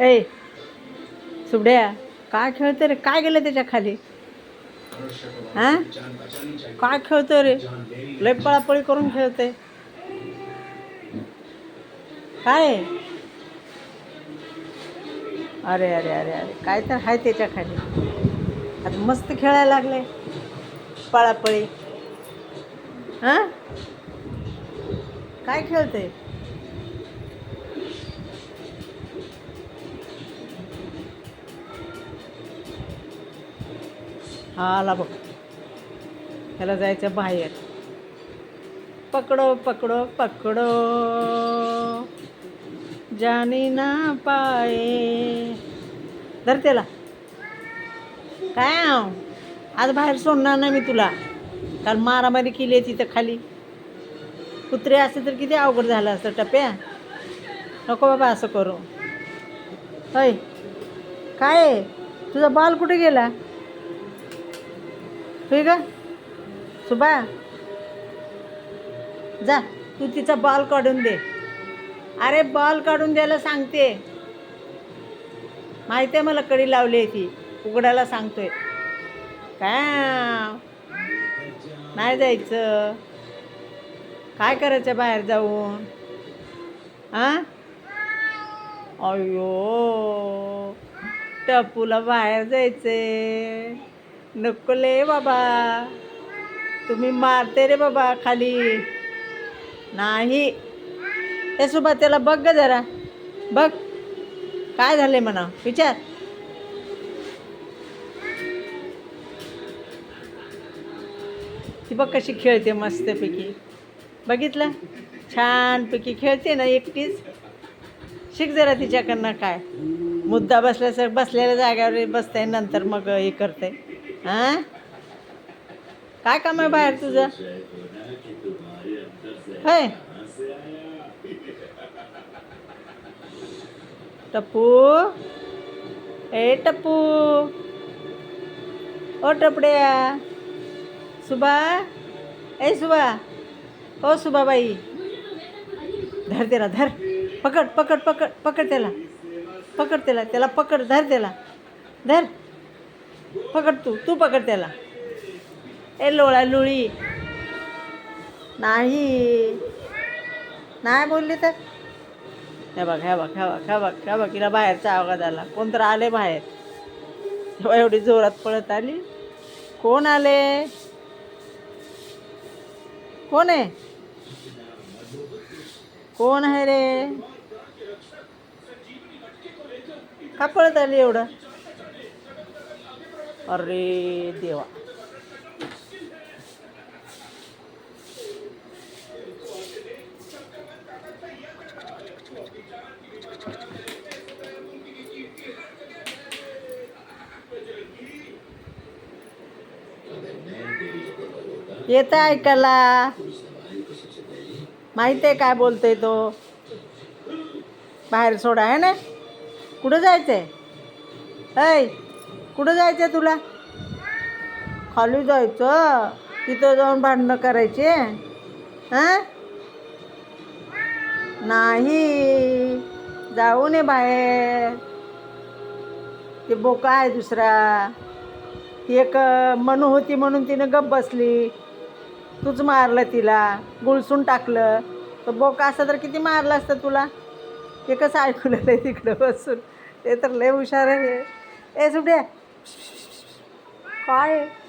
ए सुबड्या काय खेळतो रे? काय गेलं त्याच्याखाली? हा? काय खेळतो रे? लय पळापळी करून खेळते काय? अरे अरे अरे अरे काय तर आहे त्याच्याखाली. आता मस्त खेळायला लागले. पळापळी. हां? काय खेळते? हा आला बघ. त्याला जायचं बाहेर. पकडो पकडो पकडो. जानी ना पाये धर त्याला. काय आज बाहेर सोडणार नाही मी तुला. काल मारामारी केली आहे तिथं खाली. कुत्रे असते तर किती अवघड झालं असतं टप्प्या. नको बाबा असं करू. होय काय तुझा बाल कुठे गेला? होय का? सुबा. जा तू तिचा बॉल काढून दे. अरे बॉल काढून द्यायला सांगते. माहिती आहे मला कडी लावली आहे ती. उघडायला सांगतोय. काय? नाही जायचं. काय करायचं बाहेर जाऊन? हां अयो टपूला बाहेर जायचे. नकोले बाबा. तुम्ही मारते रे बाबा खाली. नाही. ए सुबा त्याला बघ ग जरा. बघ. काय झाले म्हणा? विचार. ती बघ कशी खेळते मस्तपैकी. बघितलं? छानपैकी खेळते ना एकटीच. शिक जरा तिच्याकडनं काय. मुद्दा बसल्यासर बसलेल्या जाग्यावर बसताय नंतर मग हे करते हां? काय काम आहे बाहेर तुझं? होय. टप्पू. ए टप्पू. ओ टपड्या. सुबा ए सुबा ओ सुबाबाई. धर त्याला धर. पकड पकड पकड पकड त्याला. पकड त्याला त्याला पकड धर त्याला. धर. पकड तू तू पकड त्याला. ए लोळा लोळी. नाही. नाही बोलली तर? हे बघ ह्या बघ ह्या बघ ह्या बघ ह्या बघ हिला बाहेरचा आवाज आला. कोण तर आले बाहेर. तेव्हा एवढी जोरात पळत आली. कोण आले? कोण आहे? कोण आहे रे? का पळत आली एवढं? अरे देवा. येतं ऐकायला. माहिती आहे काय बोलतोय तो. बाहेर सोडा आहे ना? कुठं जायचं आहे ऐ कुठं जायचं आहे तुला? खाली जायचं? तिथं जाऊन भांडणं करायचे? हां? नाही. जाऊ नये बाहेर. ते बोका आहे दुसरा. ती एक मनू होती म्हणून तिनं गप बसली. तूच मारलं तिला गुळसून टाकलं. तर बोका असं तर किती मारलं असतं तुला? ते कसं ऐकून आलं तिकडं बसून. ते तर लय हुशार आहे. ए सुट्या काय? आहे?